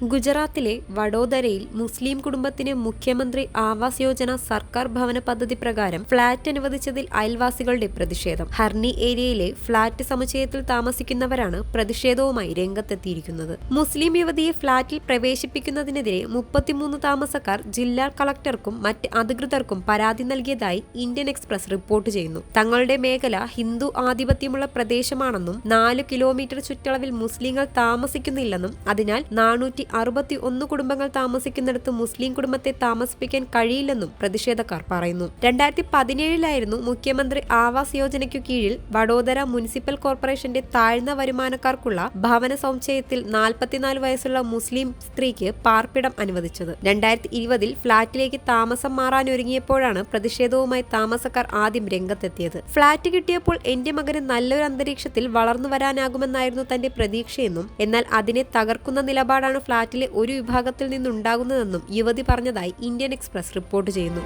ഗുജറാത്തിലെ വഡോദരയിൽ മുസ്ലിം കുടുംബത്തിന് മുഖ്യമന്ത്രി ആവാസ് യോജന സർക്കാർ ഭവന പദ്ധതി പ്രകാരം ഫ്ളാറ്റ് അനുവദിച്ചതിൽ അയൽവാസികളുടെ പ്രതിഷേധം. ഹർണി ഏരിയയിലെ ഫ്ളാറ്റ് സമുച്ചയത്തിൽ താമസിക്കുന്നവരാണ് പ്രതിഷേധവുമായി രംഗത്തെത്തിയിരിക്കുന്നത്. മുസ്ലിം യുവതിയെ ഫ്ളാറ്റിൽ പ്രവേശിപ്പിക്കുന്നതിനെതിരെ മുപ്പത്തിമൂന്ന് താമസക്കാർ ജില്ലാ കളക്ടർക്കും മറ്റ് അധികൃതർക്കും പരാതി നൽകിയതായി ഇന്ത്യൻ എക്സ്പ്രസ് റിപ്പോർട്ട് ചെയ്യുന്നു. തങ്ങളുടെ മേഖല ഹിന്ദു ആധിപത്യമുള്ള പ്രദേശമാണെന്നും നാല് കിലോമീറ്റർ ചുറ്റളവിൽ മുസ്ലിങ്ങൾ താമസിക്കുന്നില്ലെന്നും അതിനാൽ നാനൂറ്റി അറുപത്തി ഒന്ന് കുടുംബങ്ങൾ താമസിക്കുന്നിടത്ത് മുസ്ലിം കുടുംബത്തെ താമസിപ്പിക്കാൻ കഴിയില്ലെന്നും പ്രതിഷേധക്കാർ പറയുന്നു. രണ്ടായിരത്തി പതിനേഴിലായിരുന്നു മുഖ്യമന്ത്രി ആവാസ് യോജനയ്ക്കു കീഴിൽ വഡോദര മുനിസിപ്പൽ കോർപ്പറേഷന്റെ താഴ്ന്ന വരുമാനക്കാർക്കുള്ള ഭവന സമുച്ചയത്തിൽ നാൽപ്പത്തിനാല് വയസ്സുള്ള മുസ്ലിം സ്ത്രീക്ക് പാർപ്പിടം അനുവദിച്ചത്. രണ്ടായിരത്തി ഇരുപതിൽ ഫ്ളാറ്റിലേക്ക് താമസം മാറാനൊരുങ്ങിയപ്പോഴാണ് പ്രതിഷേധവുമായി താമസക്കാർ ആദ്യം രംഗത്തെത്തിയത്. ഫ്ളാറ്റ് കിട്ടിയപ്പോൾ എന്റെ മകന് നല്ലൊരു അന്തരീക്ഷത്തിൽ വളർന്നു വരാനാകുമെന്നായിരുന്നു തന്റെ പ്രതീക്ഷയെന്നും എന്നാൽ അതിനെ തകർക്കുന്ന നിലപാടാണ് ഫ്ളാറ്റിലെ ഒരു വിഭാഗത്തിൽ നിന്നുണ്ടാകുന്നതെന്നും യുവതി പറഞ്ഞതായി ഇന്ത്യൻ എക്സ്പ്രസ് റിപ്പോർട്ട് ചെയ്യുന്നു